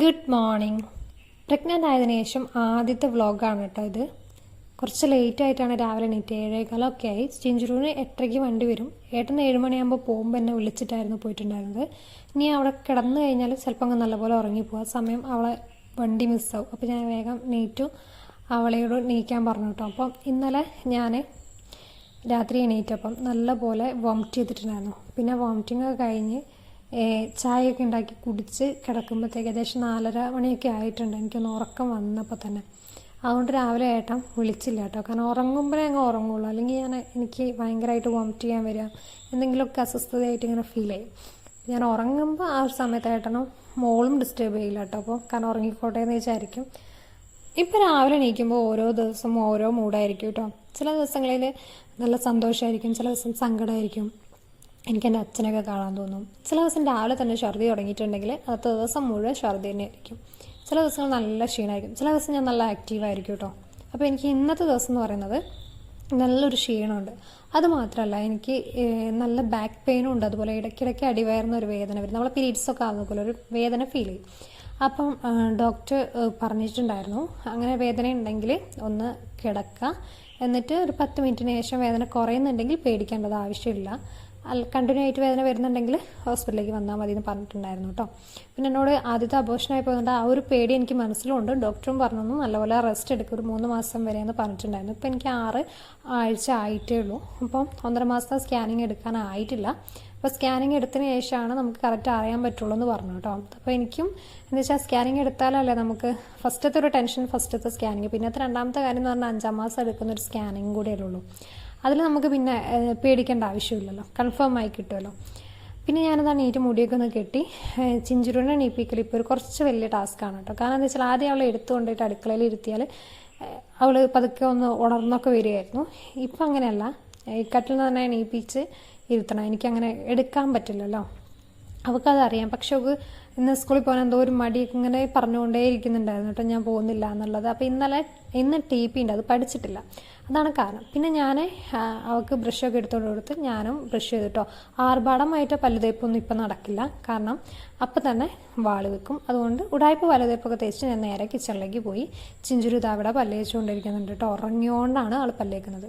Good morning pregnant ആയതിനു ശേഷം ആദ്യത്തെ വ്ളോഗാണ് കേട്ടോ ഇത്. കുറച്ച് ലേറ്റ് ആയിട്ടാണ് രാവിലെ എണീറ്റ്. ഏഴേകാലമൊക്കെ ആയി. ചിഞ്ചുറൂന് എട്ടരയ്ക്ക് വണ്ടി വരും. ഏട്ടൻ ഏഴ് മണിയാകുമ്പോൾ പോകുമ്പോൾ എന്നെ വിളിച്ചിട്ടായിരുന്നു പോയിട്ടുണ്ടായിരുന്നത്. ഇനി അവിടെ കിടന്നു കഴിഞ്ഞാൽ ചിലപ്പോൾ അങ്ങ് നല്ലപോലെ ഉറങ്ങിപ്പോകും ആ സമയം അവളെ വണ്ടി മിസ്സാവും അപ്പോൾ ഞാൻ വേഗം നീറ്റു അവളയോട് നീക്കാൻ പറഞ്ഞു കേട്ടോ. അപ്പം ഇന്നലെ ഞാൻ രാത്രി എണീറ്റപ്പം നല്ലപോലെ വോമിറ്റ് ചെയ്തിട്ടുണ്ടായിരുന്നു. പിന്നെ വോമിറ്റിംഗ് ഒക്കെ കഴിഞ്ഞ് ചായയൊക്കെ ഉണ്ടാക്കി കുടിച്ച് കിടക്കുമ്പോഴത്തേക്ക് ഏകദേശം നാലര മണിയൊക്കെ ആയിട്ടുണ്ട്. എനിക്കൊന്ന് ഉറക്കം വന്നപ്പോൾ തന്നെ. അതുകൊണ്ട് രാവിലെ ഏട്ടൻ വിളിച്ചില്ല കേട്ടോ. കാരണം ഉറങ്ങുമ്പോഴേ അങ്ങ് ഉറങ്ങുള്ളൂ. അല്ലെങ്കിൽ ഞാൻ എനിക്ക് ഭയങ്കരമായിട്ട് വോമിറ്റ് ചെയ്യാൻ വരിക. എന്തെങ്കിലുമൊക്കെ അസ്വസ്ഥതയായിട്ട് ഇങ്ങനെ ഫീൽ ചെയ്യും. ഞാൻ ഉറങ്ങുമ്പോൾ ആ ഒരു സമയത്ത് ഏട്ടനും മോളും ഡിസ്റ്റർബ് ചെയ്യില്ല കേട്ടോ. അപ്പോൾ കാരണം ഉറങ്ങിക്കോട്ടെ എന്ന് വിചാരിക്കും. ഇപ്പം രാവിലെ എണീക്കുമ്പോൾ ഓരോ ദിവസം ഓരോ മൂഡായിരിക്കും കേട്ടോ. ചില ദിവസങ്ങളിൽ നല്ല സന്തോഷമായിരിക്കും ചില ദിവസം സങ്കടമായിരിക്കും എനിക്ക് എന്റെ അച്ഛനൊക്കെ കാണാൻ തോന്നും. ചില ദിവസം രാവിലെ തന്നെ ഛർദി തുടങ്ങിയിട്ടുണ്ടെങ്കിൽ അടുത്ത ദിവസം മുഴുവൻ ഛർദി തന്നെ ആയിരിക്കും. ചില ദിവസങ്ങൾ നല്ല ക്ഷീണമായിരിക്കും. ചില ദിവസം ഞാൻ നല്ല ആക്റ്റീവായിരിക്കും കേട്ടോ. അപ്പോൾ എനിക്ക് ഇന്നത്തെ ദിവസം എന്ന് പറയുന്നത് നല്ലൊരു ക്ഷീണമുണ്ട്. അത് മാത്രമല്ല എനിക്ക് നല്ല ബാക്ക് പെയിനും ഉണ്ട്. അതുപോലെ ഇടയ്ക്കിടയ്ക്ക് അടിവയറുന്ന ഒരു വേദന വരും. നമ്മളെ പീരീഡ്സ് ഒക്കെ പോലെ ഒരു വേദന ഫീൽ ചെയ്യും. അപ്പം ഡോക്ടർ പറഞ്ഞിട്ടുണ്ടായിരുന്നു. അങ്ങനെ വേദന ഉണ്ടെങ്കിൽ ഒന്ന് കിടക്കുക. എന്നിട്ട് ഒരു പത്ത് മിനിറ്റിന് ശേഷം വേദന കുറയുന്നുണ്ടെങ്കിൽ പേടിക്കേണ്ടത് ആവശ്യമില്ല. കണ്ടിന്യൂ ആയിട്ട് വേദന വരുന്നുണ്ടെങ്കിൽ ഹോസ്പിറ്റലിലേക്ക് വന്നാൽ മതി എന്ന് പറഞ്ഞിട്ടുണ്ടായിരുന്നു കേട്ടോ പിന്നെ എന്നോട് ആദ്യത്തെ അബോഷനായി പോയതുകൊണ്ട് ആ ഒരു പേടി എനിക്ക് മനസ്സിലുണ്ട്. ഡോക്ടറും പറഞ്ഞു നല്ലപോലെ റെസ്റ്റ് എടുക്കും ഒരു മൂന്ന് മാസം വരെ എന്ന് പറഞ്ഞിട്ടുണ്ടായിരുന്നു. ഇപ്പം എനിക്ക് ആറ് ആഴ്ച ആയിട്ടേ ഉള്ളൂ. അപ്പം ഒന്നര മാസത്തെ സ്കാനിങ് എടുക്കാനായിട്ടില്ല അപ്പോൾ സ്കാനിങ് എടുത്തതിന് ശേഷമാണ് നമുക്ക് കറക്റ്റ് അറിയാൻ പറ്റുള്ളൂ എന്ന് പറഞ്ഞു കേട്ടോ അപ്പോൾ എനിക്കും എന്താ വെച്ചാൽ സ്കാനിങ് എടുത്താലല്ലേ നമുക്ക് ഫസ്റ്റത്തെ ഒരു ടെൻഷൻ ഫസ്റ്റത്തെ സ്കാനിങ് പിന്നത്തെ രണ്ടാമത്തെ കാര്യം എന്ന് പറഞ്ഞാൽ അഞ്ചാം മാസം എടുക്കുന്ന ഒരു സ്കാനിങ് കൂടെ ഉള്ളൂ. അതിൽ നമുക്ക് പിന്നെ പേടിക്കേണ്ട ആവശ്യമില്ലല്ലോ. കൺഫേം ആയി കിട്ടുമല്ലോ പിന്നെ ഞാനതാണ് നീറ്റ് മുടിയൊക്കെ ഒന്ന് കെട്ടി ചിഞ്ചുരുണ്ണ എണീപ്പിക്കൽ ഇപ്പോൾ ഒരു കുറച്ച് വലിയ ടാസ്ക് ആണ് കേട്ടോ. കാരണം എന്താ വെച്ചാൽ ആദ്യം അവളെ എടുത്തു കൊണ്ടിട്ട് അടുക്കളയിൽ ഇരുത്തിയാൽ അവൾ പതുക്കെ ഒന്ന് ഉണർന്നൊക്കെ വരികയായിരുന്നു. ഇപ്പം അങ്ങനെയല്ല. ഈ കട്ടിൽ നിന്ന് തന്നെ എണീപ്പിച്ച് ഇരുത്തണം. എനിക്കങ്ങനെ എടുക്കാൻ പറ്റില്ലല്ലോ. അവൾക്കതറിയാം പക്ഷെ അവൾക്ക് ഇന്ന് സ്കൂളിൽ പോകാൻ എന്തോ ഒരു മടി ഇങ്ങനെ പറഞ്ഞുകൊണ്ടേ ഇരിക്കുന്നുണ്ടായിരുന്നു കേട്ടോ ഞാൻ പോകുന്നില്ല എന്നുള്ളത്. അപ്പോൾ ഇന്നലെ ഇന്ന് ടി പി ഉണ്ട് അത് പഠിച്ചിട്ടില്ല. അതാണ് കാരണം. പിന്നെ ഞാൻ അവൾക്ക് ബ്രഷൊക്കെ എടുത്തോണ്ട് കൊടുത്ത് ഞാനും ബ്രഷ് ചെയ്തിട്ടോ ആർഭാടമായിട്ട് പല്ലുതേപ്പൊന്നും ഇപ്പം നടക്കില്ല. കാരണം അപ്പം തന്നെ വാൾ വെക്കും. അതുകൊണ്ട് ഉടായ്പ പല്ലുതേപ്പൊക്കെ തേച്ച് ഞാൻ നേരെ കിച്ചണിലേക്ക് പോയി ചിഞ്ചുരു ഇതാവിടെ പല്ല് തേച്ചുകൊണ്ടിരിക്കുന്നുണ്ട് കേട്ടോ ഉറങ്ങിയോണ്ടാണ് ആൾ പല്ലേക്കുന്നത്.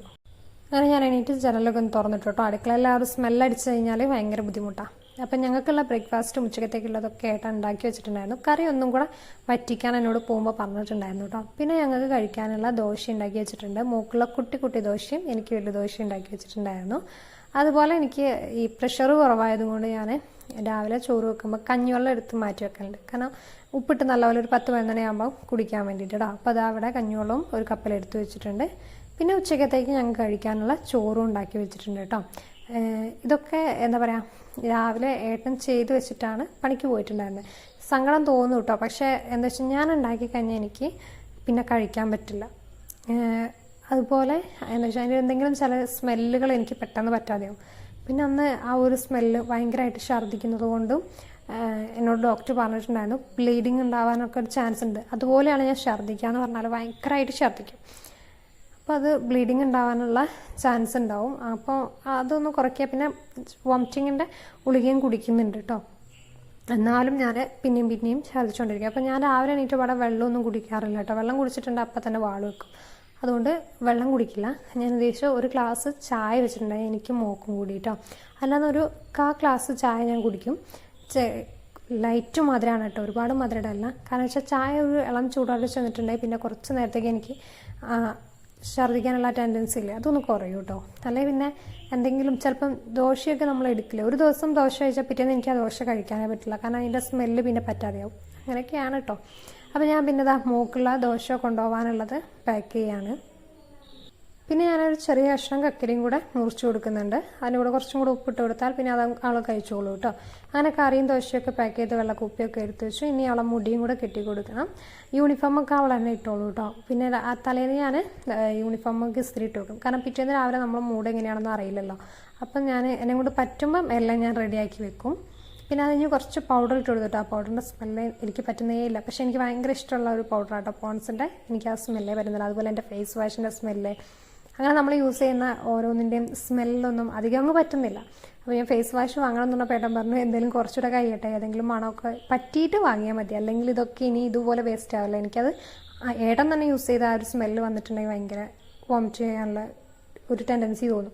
അങ്ങനെ ഞാൻ എണീറ്റ് ജനലൊക്കെ ഒന്ന് തുറന്നിട്ടോ അടുക്കളയിൽ ആ ഒരു സ്മെല്ലടിച്ച് കഴിഞ്ഞാൽ ഭയങ്കര ബുദ്ധിമുട്ടാണ് അപ്പം ഞങ്ങൾക്കുള്ള ബ്രേക്ക്ഫാസ്റ്റും ഉച്ചക്കത്തേക്കുള്ളതൊക്കെ ആയിട്ട് ഉണ്ടാക്കി വെച്ചിട്ടുണ്ടായിരുന്നു. കറി ഒന്നും കൂടെ വറ്റിക്കാൻ എന്നോട് പോകുമ്പോൾ പറഞ്ഞിട്ടുണ്ടായിരുന്നു കേട്ടോ. പിന്നെ ഞങ്ങൾക്ക് കഴിക്കാനുള്ള ദോശ ഉണ്ടാക്കി വെച്ചിട്ടുണ്ട്. മൂക്കുള്ള കുട്ടി കുട്ടി ദോശയും എനിക്ക് വലിയ ദോശ ഉണ്ടാക്കി വെച്ചിട്ടുണ്ടായിരുന്നു. അതുപോലെ എനിക്ക് ഈ പ്രഷർ കുറവായതുകൊണ്ട് ഞാൻ രാവിലെ ചോറ് വെക്കുമ്പോൾ കഞ്ഞിവെള്ളം എടുത്ത് മാറ്റി വെക്കലുണ്ട്. കാരണം ഉപ്പിട്ട് നല്ലപോലെ ഒരു പത്ത് പതിനൊന്നരയാകുമ്പോൾ കുടിക്കാൻ വേണ്ടിയിട്ട് കേട്ടോ. അപ്പോൾ അത് അവിടെ കഞ്ഞിവെള്ളവും ഒരു കപ്പലെടുത്ത് വെച്ചിട്ടുണ്ട്. പിന്നെ ഉച്ചക്കത്തേക്ക് ഞങ്ങൾക്ക് കഴിക്കാനുള്ള ചോറും ഉണ്ടാക്കി വെച്ചിട്ടുണ്ട് കേട്ടോ. ഇതൊക്കെ എന്താ പറയുക രാവിലെ ഏട്ടൻ ചെയ്തു വെച്ചിട്ടാണ് പണിക്ക് പോയിട്ടുണ്ടായിരുന്നത് സങ്കടം തോന്നും കേട്ടോ. പക്ഷേ എന്താ വെച്ചാൽ ഞാൻ ഉണ്ടാക്കി കഴിഞ്ഞാൽ എനിക്ക് പിന്നെ കഴിക്കാൻ പറ്റില്ല. അതുപോലെ എന്താ വെച്ചാൽ അതിന്റെ എന്തെങ്കിലും ചില സ്മെല്ലുകൾ എനിക്ക് പെട്ടെന്ന് പറ്റാതെയാവും. പിന്നെ അന്ന് ആ ഒരു സ്മെല്ല് ഭയങ്കരമായിട്ട് ഛർദ്ദിക്കുന്നത് കൊണ്ടും എന്നോട് ഡോക്ടർ പറഞ്ഞിട്ടുണ്ടായിരുന്നു ബ്ലീഡിങ് ഉണ്ടാവാനൊക്കെ ഒരു ചാൻസ് ഉണ്ട്. അതുപോലെയാണ് ഞാൻ ഛർദ്ദിക്കുക എന്ന് പറഞ്ഞാൽ ഭയങ്കരമായിട്ട് ഛർദ്ദിക്കും. അപ്പോൾ അത് ബ്ലീഡിങ് ഉണ്ടാവാനുള്ള ചാൻസ് ഉണ്ടാവും അപ്പോൾ അതൊന്ന് കുറയ്ക്കുക പിന്നെ വോമിറ്റിങ്ങിന്റെ ഗുളികയും കുടിക്കുന്നുണ്ട് കേട്ടോ എന്നാലും ഞാൻ പിന്നെയും പിന്നെയും ഛർദ്ദിച്ചുകൊണ്ടിരിക്കും അപ്പോൾ ഞാൻ രാവിലെ എണീറ്റ് പാടെ വെള്ളമൊന്നും കുടിക്കാറില്ല കേട്ടോ വെള്ളം കുടിച്ചിട്ടുണ്ട് അപ്പം തന്നെ വാൾ വെക്കും. അതുകൊണ്ട് വെള്ളം കുടിക്കില്ല. ഞാൻ ഉദ്ദേശിച്ച ഒരു ഗ്ലാസ് ചായ വെച്ചിട്ടുണ്ടായി. എനിക്ക് മോക്കും കൂടി കേട്ടോ അല്ലാതെ ഒരു കാ ഗ്ലാസ് ചായ ഞാൻ കുടിക്കും. ലൈറ്റ് മധുരമാണ് കേട്ടോ ഒരുപാട് മധുരം അല്ല കാരണം വെച്ചാൽ ചായ ഒരു ഇളം ചൂടോടെ ചെന്നിട്ടുണ്ടായി. പിന്നെ കുറച്ച് നേരത്തേക്ക് എനിക്ക് ഛർദ്ദിക്കാനുള്ള ടെൻഡൻസി ഇല്ല? അതൊന്ന് കുറയും കേട്ടോ അല്ലെങ്കിൽ പിന്നെ എന്തെങ്കിലും ചിലപ്പം ദോശയൊക്കെ നമ്മൾ എടുക്കില്ല? ഒരു ദിവസം ദോശ കഴിച്ചാൽ പിറ്റേന്ന് എനിക്ക് ആ ദോശ കഴിക്കാനേ പറ്റില്ല. കാരണം അതിന്റെ സ്മെല്ല് പിന്നെ പറ്റാതെയാവും. അങ്ങനെയൊക്കെയാണ് കേട്ടോ അപ്പോൾ ഞാൻ പിന്നെ ഇതാ മൂക്കുള്ള ദോശ കൊണ്ടുപോകാനുള്ളത് പാക്ക് ചെയ്യാണ്. പിന്നെ ഞാനൊരു ചെറിയ കഷ്ണം കക്കരിയും കൂടെ മുറിച്ച് കൊടുക്കുന്നുണ്ട്. അതിന്റെ കൂടെ കുറച്ചും കൂടെ ഉപ്പിട്ട് കൊടുത്താൽ പിന്നെ അത് ആൾ കഴിച്ചോളൂ കേട്ടോ. അങ്ങനെ കറിയും ദോശയൊക്കെ പാക്ക് ചെയ്ത് വെള്ളക്കുപ്പിയൊക്കെ എടുത്ത് വെച്ചു. ഇനി അവളെ മുടിയും കൂടെ കെട്ടി കൊടുക്കണം. യൂണിഫോമൊക്കെ അവൾ തന്നെ ഇട്ടോളൂ കേട്ടോ. പിന്നെ ആ തലേന്ന് ഞാൻ യൂണിഫോമൊക്കെ ഇസ്തിരി ഇട്ട് വെക്കും കാരണം പിറ്റേന്ന് രാവിലെ നമ്മൾ മൂഡ് എങ്ങനെയാണെന്ന് അറിയില്ലല്ലോ. അപ്പം ഞാൻ എന്നെ കൊണ്ട് പറ്റുമ്പം എല്ലാം ഞാൻ റെഡിയാക്കി വെക്കും. പിന്നെ അത് കഴിഞ്ഞ് കുറച്ച് പൗഡർ ഇട്ട് കൊടുത്തിട്ട് ആ പൗഡറിന്റെ സ്മെല്ല് എനിക്ക് പറ്റുന്നേ ഇല്ല. പക്ഷേ എനിക്ക് ഭയങ്കര ഇഷ്ടമുള്ള ഒരു പൗഡർ ആട്ടോ പോൺസിന്റെ എനിക്ക് ആ സ്മെല്ലേ വരുന്നില്ല അതുപോലെ എന്റെ ഫേസ് വാഷിന്റെ സ്മെല്ല് അങ്ങനെ നമ്മൾ യൂസ് ചെയ്യുന്ന ഓരോന്നിന്റെയും സ്മെല്ലൊന്നും അധികം അങ്ങ് പറ്റുന്നില്ല. അപ്പോൾ ഞാൻ ഫേസ് വാഷ് വാങ്ങണം പേട്ടൻ പറഞ്ഞു എന്തെങ്കിലും കുറച്ചുകൂടെ കഴിയട്ടെ ഏതെങ്കിലും മണമൊക്കെ പറ്റിയിട്ട് വാങ്ങിയാൽ മതി. അല്ലെങ്കിൽ ഇതൊക്കെ ഇനി ഇതുപോലെ വേസ്റ്റ് ആവില്ല. എനിക്കത് ഏട്ടൻ തന്നെ യൂസ് ചെയ്ത ആ ഒരു സ്മെല്ല് വന്നിട്ടുണ്ടെങ്കിൽ ഭയങ്കര വോമിറ്റ് ചെയ്യാനുള്ള ഒരു ടെൻഡൻസി തോന്നും.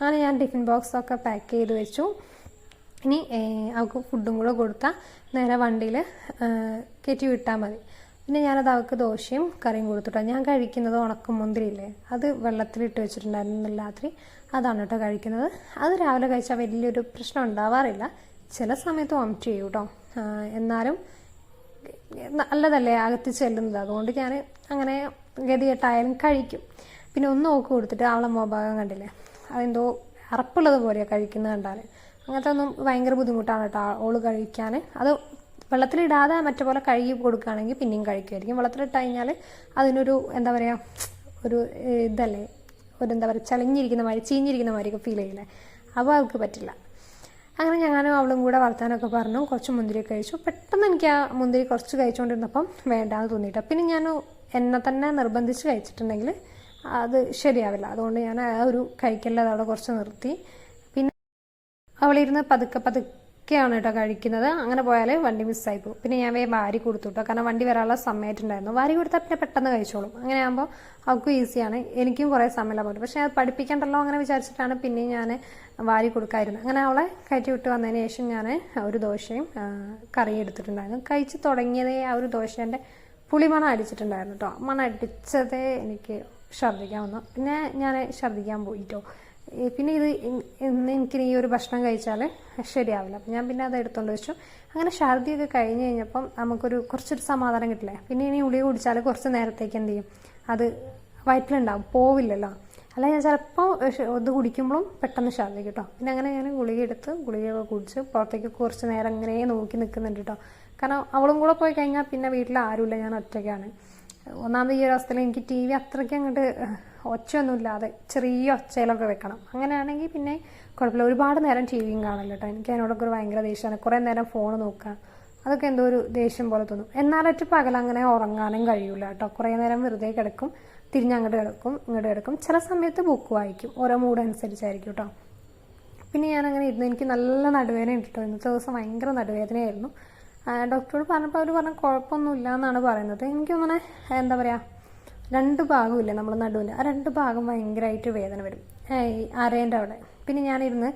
അങ്ങനെ ഞാൻ ടിഫിൻ ബോക്സൊക്കെ പാക്ക് ചെയ്ത് വെച്ചു. ഇനി അവൾക്ക് ഫുഡും കൂടെ കൊടുത്താൽ നേരെ വണ്ടിയിൽ കയറ്റി വിട്ടാൽ മതി. പിന്നെ ഞാനത് അവൾക്ക് ദോശയും കറിയും കൊടുത്തിട്ടോ. ഞാൻ കഴിക്കുന്നത് ഉണക്കമുന്തിരിയില്ലേ? അത് വെള്ളത്തിലിട്ട് വെച്ചിട്ടുണ്ടായിരുന്നു രാത്രി. അതാണ് കേട്ടോ കഴിക്കുന്നത്. അത് രാവിലെ കഴിച്ചാൽ വലിയൊരു പ്രശ്നം ഉണ്ടാവാറില്ല. ചില സമയത്ത് വോമിറ്റ് ചെയ്യും കേട്ടോ എന്നാലും നല്ലതല്ലേ അകത്ത് ചെല്ലുന്നത്? അതുകൊണ്ട് ഞാൻ അങ്ങനെ ഗതികെട്ടായാലും കഴിക്കും. പിന്നെ ഒന്ന് നോക്ക് കൊടുത്തിട്ട് അവളെ മോഭാഗം കണ്ടില്ലേ? അതെന്തോ അറപ്പുള്ളത് പോലെയാണ് കഴിക്കുന്നത് കണ്ടാൽ അങ്ങനത്തെ ഒന്നും ഭയങ്കര ബുദ്ധിമുട്ടാണ് കേട്ടോ ഓൾ കഴിക്കാൻ അത് വെള്ളത്തിലിടാതെ മറ്റേ പോലെ കഴുകി കൊടുക്കുകയാണെങ്കിൽ പിന്നെയും കഴിക്കുമായിരിക്കും. വെള്ളത്തിലിട്ട് കഴിഞ്ഞാൽ അതിനൊരു എന്താ പറയുക ഒരു ഇതല്ലേ ഒരു എന്താ പറയുക ചളിഞ്ഞിരിക്കുന്ന മാതിരി ചീഞ്ഞിരിക്കുന്ന മാതിരിയൊക്കെ ഫീൽ ചെയ്യില്ലേ? അപ്പോൾ അവൾക്ക് പറ്റില്ല. അങ്ങനെ ഞാനും അവളും കൂടെ വർത്താനമൊക്കെ പറഞ്ഞു. കുറച്ച് മുന്തിരി കഴിച്ചു. പെട്ടെന്ന് എനിക്ക് ആ മുന്തിരി കുറച്ച് കഴിച്ചുകൊണ്ടിരുന്നപ്പം വേണ്ടാന്ന് തോന്നിയിട്ട്. പിന്നെ ഞാൻ എന്നെ തന്നെ നിർബന്ധിച്ച് കഴിച്ചിട്ടുണ്ടെങ്കിൽ അത് ശരിയാവില്ല. അതുകൊണ്ട് ഞാൻ ആ ഒരു കഴിക്കലത് അവിടെ കുറച്ച് നിർത്തി. പിന്നെ അവളിരുന്ന് പതുക്കെ പതുക്കെയാണ് കേട്ടോ കഴിക്കുന്നത്. അങ്ങനെ പോയാലേ വണ്ടി മിസ്സായി പോകും പിന്നെ ഞാൻ വേഗം വാരി കൊടുത്തു കേട്ടോ. കാരണം വണ്ടി വരാനുള്ള സമയത്തുണ്ടായിരുന്നു വാരി കൊടുത്താൽ പിന്നെ പെട്ടെന്ന് കഴിച്ചോളും. അങ്ങനെ ആകുമ്പോൾ അവൾക്കും ഈസിയാണ് എനിക്കും കുറേ സമയം പോലും പക്ഷേ അത് പഠിപ്പിക്കണ്ടല്ലോ അങ്ങനെ വിചാരിച്ചിട്ടാണ് പിന്നെയും ഞാൻ വാരി കൊടുക്കായിരുന്നു. അങ്ങനെ അവളെ കയറ്റി വിട്ട് വന്നതിന് ശേഷം ഞാൻ ഒരു ദോശയും കറി കറിയും എടുത്തിട്ടുണ്ടായിരുന്നു. കഴിച്ച് തുടങ്ങിയതേ ആ ഒരു ദോശേന്റെ പുളിമണം അടിച്ചിട്ടുണ്ടായിരുന്നു കേട്ടോ. മണം അടിച്ചതേ എനിക്ക് ഛർദ്ദിക്കാൻ വന്നു. പിന്നെ ഞാൻ ഛർദ്ദിക്കാൻ പോയിട്ടോ പിന്നെ ഇത് ഇന്ന് എനിക്ക് ഈ ഒരു ഭക്ഷണം കഴിച്ചാൽ ശരിയാവില്ല. അപ്പം ഞാൻ പിന്നെ അത് എടുത്തുകൊണ്ട് വെച്ചു. അങ്ങനെ ഛർദിയൊക്കെ കഴിഞ്ഞ് കഴിഞ്ഞപ്പം നമുക്കൊരു കുറച്ചൊരു സമാധാനം കിട്ടില്ലേ? പിന്നെ ഇനി ഉളി കുടിച്ചാൽ കുറച്ച് നേരത്തേക്ക് എന്ത് ചെയ്യും? അത് വയറ്റിലുണ്ടാവും. പോവില്ലല്ലോ. അല്ല ഞാൻ ചിലപ്പോൾ ഇത് കുടിക്കുമ്പോഴും പെട്ടെന്ന് ഛർദി കേട്ടോ. പിന്നെ അങ്ങനെ ഞാൻ ഗുളിക എടുത്ത് ഗുളികയൊക്കെ കുടിച്ച് പുറത്തേക്ക് കുറച്ച് നേരം ഇങ്ങനെ നോക്കി നിൽക്കുന്നുണ്ട് കേട്ടോ കാരണം അവളും കൂടെ പോയി കഴിഞ്ഞാൽ പിന്നെ വീട്ടിൽ ആരുമില്ല. ഞാൻ ഒറ്റയ്ക്കാണ്. ഒന്നാമത് ഈ ഒരു അവസ്ഥയിൽ എനിക്ക് ടി വി അത്രയ്ക്ക് അങ്ങോട്ട് ഒച്ചയൊന്നുമില്ലാതെ ചെറിയ ഒച്ചയിലൊക്കെ വെക്കണം. അങ്ങനെയാണെങ്കിൽ പിന്നെ കുഴപ്പമില്ല. ഒരുപാട് നേരം ടി വിയും കാണില്ല കേട്ടോ എനിക്ക് അതിനോടൊക്കെ ഒരു ഭയങ്കര ദേഷ്യമാണ്. കുറേ നേരം ഫോൺ നോക്കുക. അതൊക്കെ എന്തോ ഒരു ദേഷ്യം പോലെ തോന്നും. എന്നാലൊറ്റ പകൽ അങ്ങനെ ഉറങ്ങാനും കഴിയില്ല കേട്ടോ കുറേ നേരം വെറുതെ കിടക്കും. തിരിഞ്ഞങ്ങോട്ട് കിടക്കും ഇങ്ങോട്ട് കിടക്കും. ചില സമയത്ത് ബുക്ക് വായിക്കും. ഓരോ മൂഡ് അനുസരിച്ചായിരിക്കും കേട്ടോ പിന്നെ ഞാൻ അങ്ങനെ ഇരുന്നു എനിക്ക് നല്ല നടുവേദന ഉണ്ട് കേട്ടോ ഇന്നത്തെ ദിവസം ഭയങ്കര നടുവേദനയായിരുന്നു. ഡോക്ടറോട് പറഞ്ഞപ്പോൾ അവർ പറഞ്ഞ കുഴപ്പമൊന്നുമില്ല എന്നാണ് പറയുന്നത്. എനിക്കങ്ങനെ എന്താ പറയുക രണ്ട് ഭാഗമില്ലേ നമ്മൾ നടുവിന് ആ രണ്ട് ഭാഗം ഭയങ്കരമായിട്ട് വേദന വരും. അരേന്റെ അവിടെ. പിന്നെ ഞാനിരുന്ന്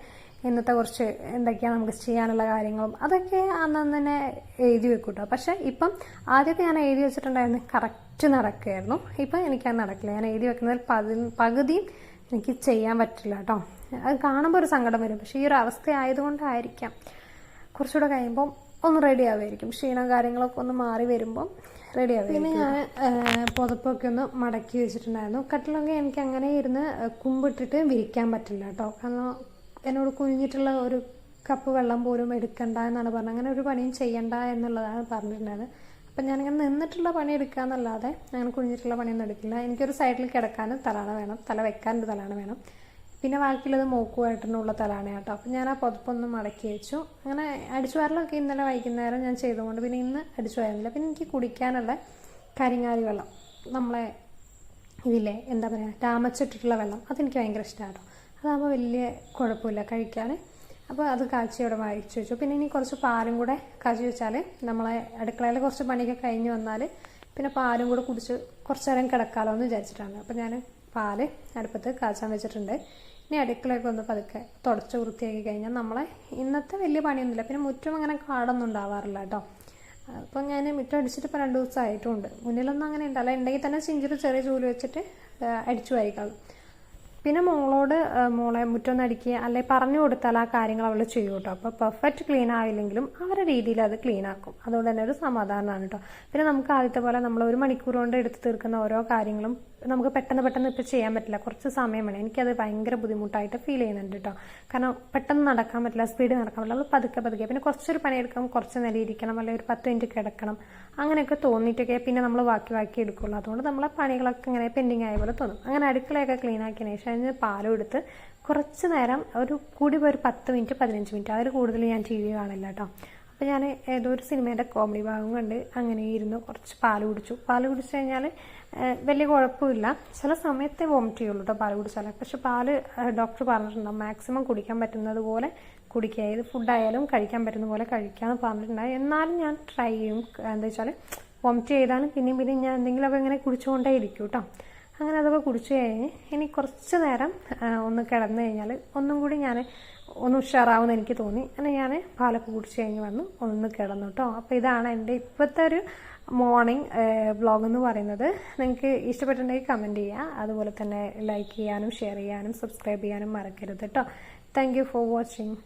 ഇന്നത്തെ കുറച്ച് എന്തൊക്കെയാണ് നമുക്ക് ചെയ്യാനുള്ള കാര്യങ്ങളും അതൊക്കെ അന്നന്ന് തന്നെ എഴുതി വെക്കൂട്ടോ. കേട്ടോ പക്ഷേ ഇപ്പം ആദ്യമൊക്കെ ഞാൻ എഴുതി വെച്ചിട്ടുണ്ടായിരുന്നു. കറക്റ്റ് നടക്കുകയായിരുന്നു. ഇപ്പം എനിക്കത് നടക്കില്ല. ഞാൻ എഴുതി വെക്കുന്നതിൽ പതി പകുതിയും എനിക്ക് ചെയ്യാൻ പറ്റില്ല കേട്ടോ. അത് കാണുമ്പോൾ ഒരു സങ്കടം വരും. പക്ഷേ ഈ ഒരു അവസ്ഥ ആയതുകൊണ്ടായിരിക്കാം. കുറച്ചുകൂടെ കഴിയുമ്പം ഒന്ന് റെഡി ആവുമായിരിക്കും. ക്ഷീണം കാര്യങ്ങളൊക്കെ ഒന്ന് മാറി വരുമ്പം റെഡി ആവും പിന്നെ ഞാൻ പുതപ്പൊക്കെ ഒന്ന് മടക്കി വെച്ചിട്ടുണ്ടായിരുന്നു. കട്ടിലൊക്കെ എനിക്ക് അങ്ങനെ ഇരുന്ന് കുമ്പിട്ടിട്ട് വിരിക്കാൻ പറ്റില്ല കേട്ടോ കാരണം എന്നോട് കുഞ്ഞിട്ടുള്ള ഒരു കപ്പ് വെള്ളം പോലും എടുക്കണ്ട എന്നാണ് പറഞ്ഞത്. അങ്ങനെ ഒരു പണിയും ചെയ്യണ്ട എന്നുള്ളതാണ് പറഞ്ഞിട്ടുണ്ടായത് അപ്പം ഞാനിങ്ങനെ നിന്നിട്ടുള്ള പണി എടുക്കുക എന്നല്ലാതെ അങ്ങനെ കുഞ്ഞിട്ടുള്ള പണിയൊന്നും എടുക്കില്ല. എനിക്കൊരു സൈഡിൽ കിടക്കാനും തലാണ വേണം. തല വെക്കാനൊരു തലാണ വേണം. പിന്നെ ബാക്കിയുള്ളത് മൂക്കുമായിട്ടുള്ള തലാണ് കേട്ടോ. അപ്പം ഞാൻ ആ പുതപ്പൊന്ന് മടക്കി വെച്ചു. അങ്ങനെ അടിച്ചു വാരലൊക്കെ ഇന്നലെ വൈകുന്നേരം ഞാൻ ചെയ്തുകൊണ്ട് പിന്നെ ഇന്ന് അടിച്ചു വാരുന്നില്ല. പിന്നെ എനിക്ക് കുടിക്കാനുള്ള കരിങ്ങാലി വെള്ളം നമ്മളെ ഇതില്ലേ എന്താ പറയുക രാമച്ചിട്ടിട്ടുള്ള വെള്ളം അതെനിക്ക് ഭയങ്കര ഇഷ്ടമാണ് കേട്ടോ. അതാകുമ്പോൾ വലിയ കുഴപ്പമില്ല കഴിക്കാൻ അപ്പോൾ അത് കാച്ചി അവിടെ വായിച്ചു വെച്ചു. പിന്നെ ഇനി കുറച്ച് പാലും കൂടെ കാച്ചി വെച്ചാൽ നമ്മളെ അടുക്കളയിൽ കുറച്ച് പണിയൊക്കെ കഴിഞ്ഞ് വന്നാൽ പിന്നെ പാലും കൂടെ കുടിച്ച് കുറച്ച് നേരം കിടക്കാമല്ലോ എന്ന് വിചാരിച്ചിട്ടാണ്. അപ്പോൾ ഞാൻ പാൽ അടുപ്പത്ത് കാച്ചാൻ വെച്ചിട്ടുണ്ട്. ഇനി അടുക്കളയൊക്കെ ഒന്ന് പതുക്കെ തുടച്ച് വൃത്തിയാക്കി കഴിഞ്ഞാൽ നമ്മളെ ഇന്നത്തെ വലിയ പണിയൊന്നുമില്ല. പിന്നെ മുറ്റം അങ്ങനെ കാടൊന്നും ഉണ്ടാവാറില്ല കേട്ടോ. അപ്പോൾ ഞാൻ മുറ്റം അടിച്ചിട്ട് ഇപ്പോൾ രണ്ട് ദിവസമായിട്ടുണ്ട്. മുന്നിലൊന്നും അങ്ങനെ ഉണ്ടല്ല ഉണ്ടെങ്കിൽ തന്നെ സിഞ്ചുറി ചെറിയ ചൂൽ വെച്ചിട്ട് അടിച്ചു വായിക്കാളും പിന്നെ മോളോട് മോളെ മുറ്റം അടിക്കുക അല്ലെ പറഞ്ഞു കൊടുത്താൽ ആ കാര്യങ്ങൾ അവൾ ചെയ്യും കേട്ടോ. അപ്പോൾ പെർഫെക്റ്റ് ക്ലീൻ ആയില്ലെങ്കിലും അവരുടെ രീതിയിൽ അത് ക്ലീൻ ആക്കും. അതുകൊണ്ട് തന്നെ ഒരു സമാധാനമാണ് കേട്ടോ. പിന്നെ നമുക്ക് ആദ്യത്തെ പോലെ നമ്മൾ ഒരു മണിക്കൂർ കൊണ്ട് എടുത്ത് തീർക്കുന്ന ഓരോ കാര്യങ്ങളും നമുക്ക് പെട്ടെന്ന് പെട്ടെന്ന് ഇപ്പോൾ ചെയ്യാൻ പറ്റില്ല. കുറച്ച് സമയം വേണം. എനിക്കത് ഭയങ്കര ബുദ്ധിമുട്ടായിട്ട് ഫീൽ ചെയ്യുന്നുണ്ട് കേട്ടോ കാരണം പെട്ടെന്ന് നടക്കാൻ പറ്റില്ല സ്പീഡ് നടക്കാൻ പറ്റില്ല. നമ്മൾ പതുക്കെ പതുക്കെ. പിന്നെ കുറച്ചൊരു പണിയെടുക്കാം കുറച്ച് നേരം ഇരിക്കണം. അല്ലെങ്കിൽ ഒരു പത്ത് മിനിറ്റ് കിടക്കണം. അങ്ങനെയൊക്കെ തോന്നിയിട്ടൊക്കെ പിന്നെ നമ്മൾ ബാക്കി ബാക്കി എടുക്കുള്ളൂ. അതുകൊണ്ട് നമ്മളെ പണികളൊക്കെ ഇങ്ങനെ പെൻഡിങ് ആയ പോലെ തോന്നും. അങ്ങനെ അടുക്കളയൊക്കെ ക്ലീൻ ആക്കിയതിന് ശേഷം അതിന് പാലും എടുത്ത് കുറച്ച് നേരം ഒരു കൂടി ഒരു പത്ത് മിനിറ്റ് പതിനഞ്ച് മിനിറ്റ് അതിൽ കൂടുതൽ ഞാൻ ടി വി കാണില്ല കേട്ടോ അപ്പോൾ ഞാൻ ഏതോ ഒരു സിനിമേന്റെ കോമഡി ഭാഗം കണ്ട് അങ്ങനെ ഇരുന്ന് കുറച്ച് പാൽ കുടിച്ചു. പാൽ കുടിച്ചു കഴിഞ്ഞാൽ വലിയ കുഴപ്പമില്ല. ചില സമയത്തെ വോമിറ്റ് ചെയ്യുള്ളൂ കേട്ടോ പാൽ കുടിച്ചാൽ പക്ഷെ പാൽ ഡോക്ടർ പറഞ്ഞിട്ടുണ്ടാവും മാക്സിമം കുടിക്കാൻ പറ്റുന്നത് പോലെ കുടിക്കുക. ഏത് ഫുഡായാലും കഴിക്കാൻ പറ്റുന്ന പോലെ കഴിക്കാമെന്ന് പറഞ്ഞിട്ടുണ്ടായി. എന്നാലും ഞാൻ ട്രൈ ചെയ്യും. എന്താ വെച്ചാൽ വോമിറ്റ് ചെയ്താലും പിന്നെയും പിന്നെയും ഞാൻ എന്തെങ്കിലുമൊക്കെ ഇങ്ങനെ കുടിച്ചുകൊണ്ടേ ഇരിക്കും കേട്ടോ അങ്ങനെ അതൊക്കെ കുടിച്ചു കഴിഞ്ഞ് ഇനി കുറച്ച് നേരം ഒന്ന് കിടന്നു കഴിഞ്ഞാൽ ഒന്നും കൂടി ഞാൻ ഒന്ന് ഉഷാറാവുമെന്ന് എനിക്ക് തോന്നി. അങ്ങനെ ഞാൻ പാലൊക്കെ കുടിച്ച് കഴിഞ്ഞ് വന്നു ഒന്ന് കിടന്നു കേട്ടോ അപ്പോൾ ഇതാണ് എന്റെ ഇപ്പോഴത്തെ ഒരു മോർണിംഗ് വ്ളോഗ് എന്ന് പറയുന്നത്. നിങ്ങൾക്ക് ഇഷ്ടപ്പെട്ടിട്ടുണ്ടെങ്കിൽ കമന്റ് ചെയ്യുക അതുപോലെ തന്നെ ലൈക്ക് ചെയ്യാനും ഷെയർ ചെയ്യാനും സബ്സ്ക്രൈബ് ചെയ്യാനും മറക്കരുത് കേട്ടോ താങ്ക് ഫോർ വാച്ചിങ്.